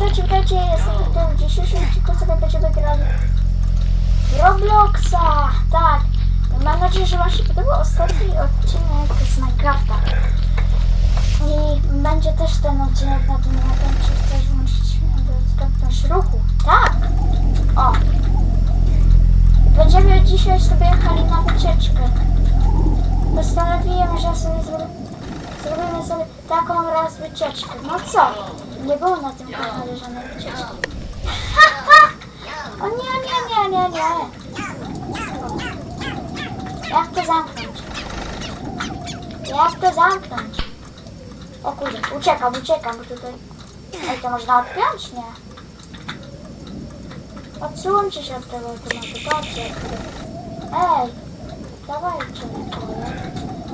witajcie, witajcie, jestem tutaj w dzisiejszym odcinku sobie będziemy grali Robloxa, tak. Mam nadzieję, że Wam się podobał ostatni odcinek z Minecrafta. I będzie też ten odcinek na tym, tym, czy chcesz włączyć dostępność ruchu. Tak! O! Będziemy dzisiaj sobie jechali na wycieczkę. Postanowiłem, że sobie Zrobimy sobie taką raz wycieczkę. No co? Nie było na tym kanale żadnej wycieczki. o nie, nie, nie, nie, nie. Jak to zamknąć? Jak to zamknąć? O kurde, uciekam, uciekam, bo tutaj... Ej, to można odpiąć? Nie. Odsuńcie się od tego automatu, patrzcie. Ej, dawajcie mi kolej.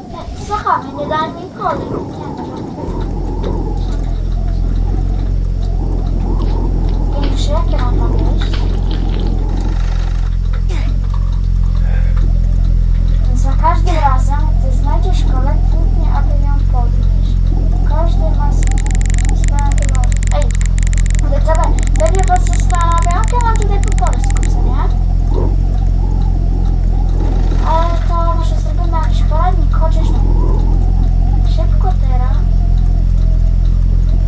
Nie, Zachamy, nie daj mi kolej. Nie, no. Większy, jakie mam tam wejść? Za każdym razem, gdy znajdziesz kolej, kliknij, aby ją podnieść. Każdy ma s- swoją drogę. Ej, ale dobra, będzie was zastanawiał, jak ja mam tutaj po polsku, co nie? Ale to może zrobimy jakiś poradnik, chociaż no. Szybko teraz.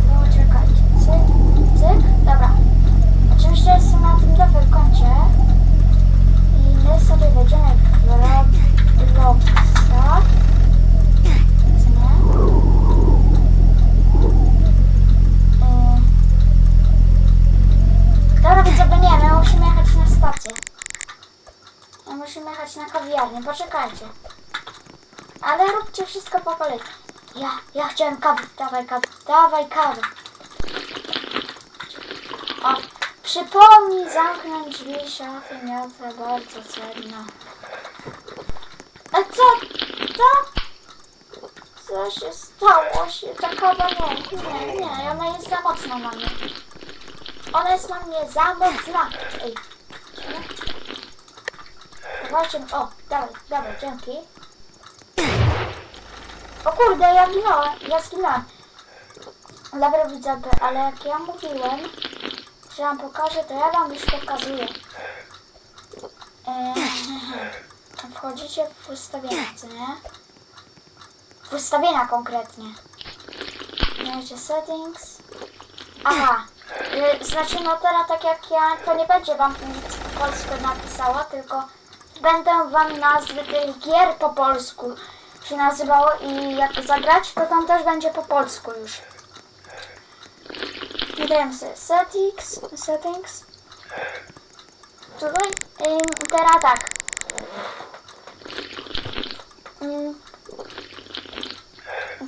No czekajcie, cyk, cyk, dobra. Oczywiście jestem na tym nowym koncie. I my sobie wejdziemy w Robloxa. Co nie? Yy. Dobra, widzowie, nie, my musimy jechać na stację. My na kawiarnię, poczekajcie. Ale róbcie wszystko po kolei. Ja, ja chciałem kawy, dawaj kawy, dawaj kawy. O, przypomnij zamknąć drzwi szafy, miotę, bardzo cenna. A co, co? Co się stało się? Ta kawa nie, nie, nie, ona jest za mocna na mnie. Ona jest na mnie za mocna. Ej, Dawajcie, o, dawaj, dawaj, dzięki. O kurde, ja ginąłem, ja zginąłem. Dobra widzowie, ale jak ja mówiłem, że wam pokażę, to ja wam już pokazuję. Eee, wchodzicie w ustawienia, co nie? W ustawienia konkretnie. Mieliście settings. Aha. Y, Znaczy no teraz tak jak ja, to nie będzie wam nic po polsku napisała, tylko będę wam nazwy tych gier po polsku się nazywało i jak zagrać, to tam też będzie po polsku już. Dajemy sobie settings, settings. Tutaj, ym, teraz tak.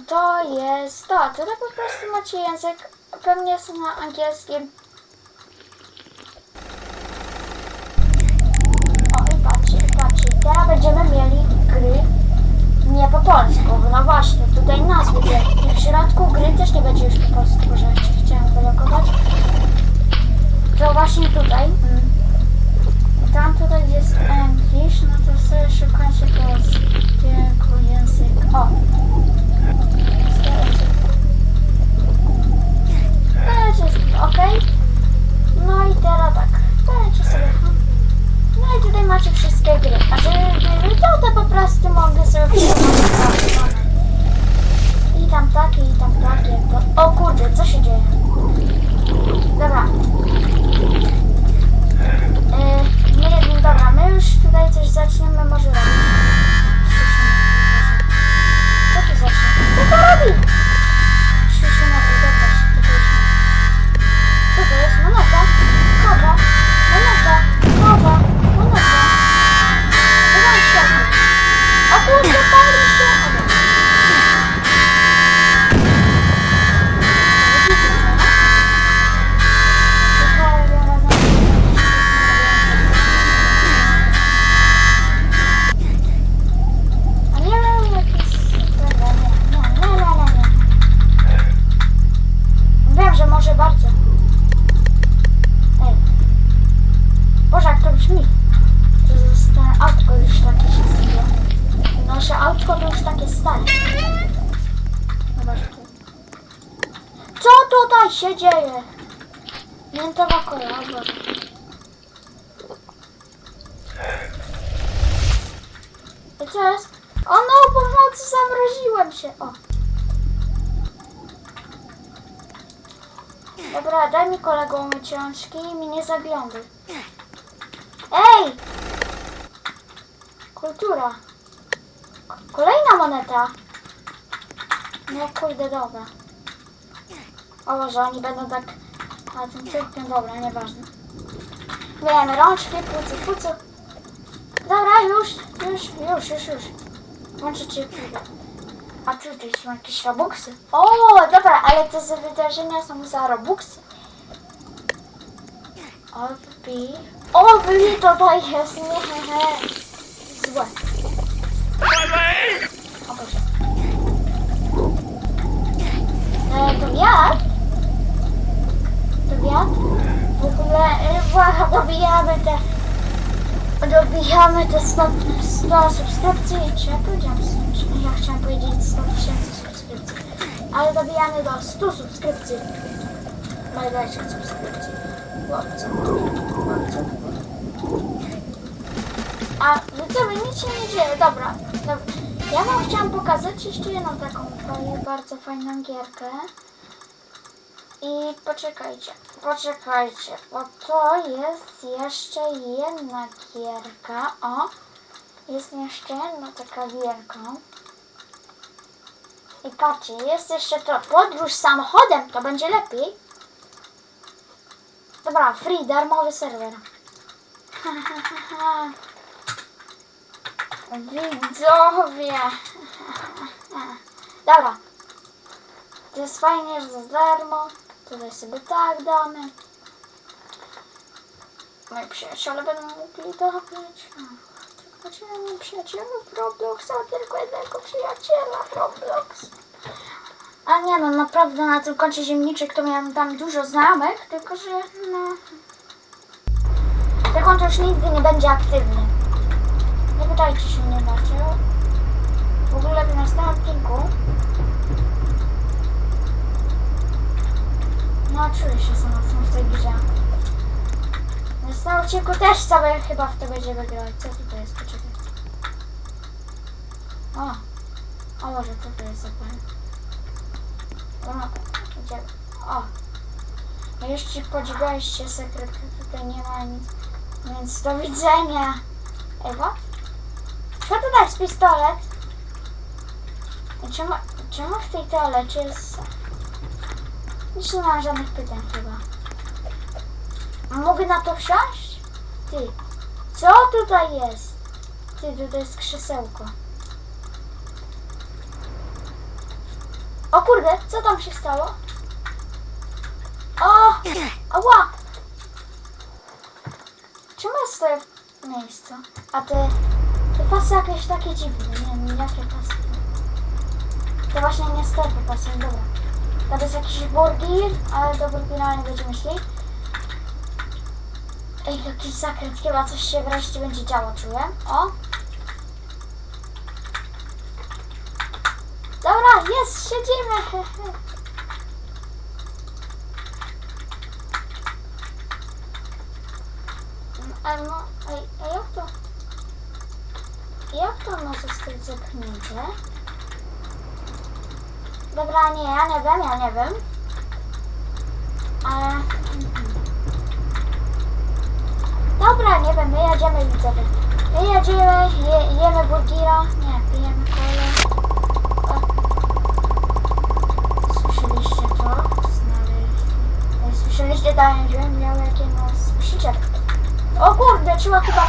To jest to, tutaj po prostu macie język, pewnie jest na angielskim. O i patrzcie, i patrzcie, teraz będziemy mieli gry nie po polsku, no właśnie, tutaj nazwy gier. I w środku gry też nie będzie już po polsku, że chciałam wylokować. To właśnie tutaj. mm, Tam tutaj jest English, no to sobie szukajcie polskiego O kurde, co się dzieje? Dobra. Yy, nie wiem, dobra, my już tutaj coś zaczniemy może robić. Co tu zacznie? Co to robi? stanie. Zobaczcie. Co tutaj się dzieje? Miętowa kolaba. I co jest? O no, pomocy, zamroziłem się. O. Dobra, daj mi kolego ciężki i mi nie zaglądy. Ej! Kultura. Kolejna moneta. No kurde, dobra. O Boże, oni będą tak na tym cyrkiem, dobra, nieważne. Myjemy rączki, pucu, pucu. Dobra, już, już, już, już, już. Włączycie chwilę. A tu tutaj są jakieś robuxy. O, dobra, ale te wydarzenia są za robuxy. Odbij. O, tutaj jest, nie. Złe. E, to wiatr? To wiatr? W ogóle, e, błaga, dobijamy te... Dobijamy te 100, 100 subskrypcji. Czy ja powiedziałam 100? Czy- Ja chciałam powiedzieć 100 tysięcy subskrypcji. Ale dobijamy do 100 subskrypcji. Najdalszych subskrypcji. Chłopcy. A widzowie, nic się nie dzieje. Dobra. dobra. Ja wam chciałam pokazać jeszcze jedną taką fajną, bardzo fajną gierkę. I poczekajcie, poczekajcie, bo to jest jeszcze jedna gierka. O, jest jeszcze jedna taka gierka. I patrzcie, jest jeszcze to podróż samochodem, to będzie lepiej. Dobra, free, darmowy serwer. Widzowie. Dobra. To jest fajnie, że za darmo. Tutaj sobie tak damy. Moi przyjaciele będą mogli dobić. Tylko nie przyjacielów w Robloxa, tylko jednego przyjaciela Roblox. A nie no, naprawdę na tym koncie ziemniczych to miałem tam dużo znajomych, tylko że no... Ten konto już nigdy nie będzie aktywny. Nie pytajcie się mnie dlaczego. W ogóle w następnym odcinku No czuję się samotną w tej grze. W następnym odcinku też sobie chyba w to będziemy grać. Co tutaj jest? Poczekaj. O! O może to jest za plan? O, idziemy. O! No ci podziwialiście sekret, tutaj nie ma nic. Więc do widzenia. Ewa? Jest pistolet? Czemu, czemu w tej toalecie jest... Nic nie mam żadnych pytań chyba. Mogę na to wsiąść? Ty, co tutaj jest? Ty, tutaj jest krzesełko. O kurde, co tam się stało? O! Ała! Czemu ja stoję w miejscu? A te pasy jakieś takie dziwne. Nie wiem, jakie pasy to. Właśnie nie po pasy, dobra. To jest jakiś burgir, ale do burgira nie będziemy szli. Ej, jakiś zakręt, chyba coś się wreszcie będzie działo, czuję. O! Dobra, jest, siedzimy! A no, ej? Jak to może zostać zamknięte? Dobra, nie, ja nie wiem, ja nie wiem. Ale... mhm. Dobra, nie wiem, my jedziemy widzowie. My jedziemy, je, jemy burgira. Nie, pijemy kolę. O. Słyszeliście to? Znaleźli. Słyszeliście, daję dźwięk, miał jakie nas. O kurde, trzeba chyba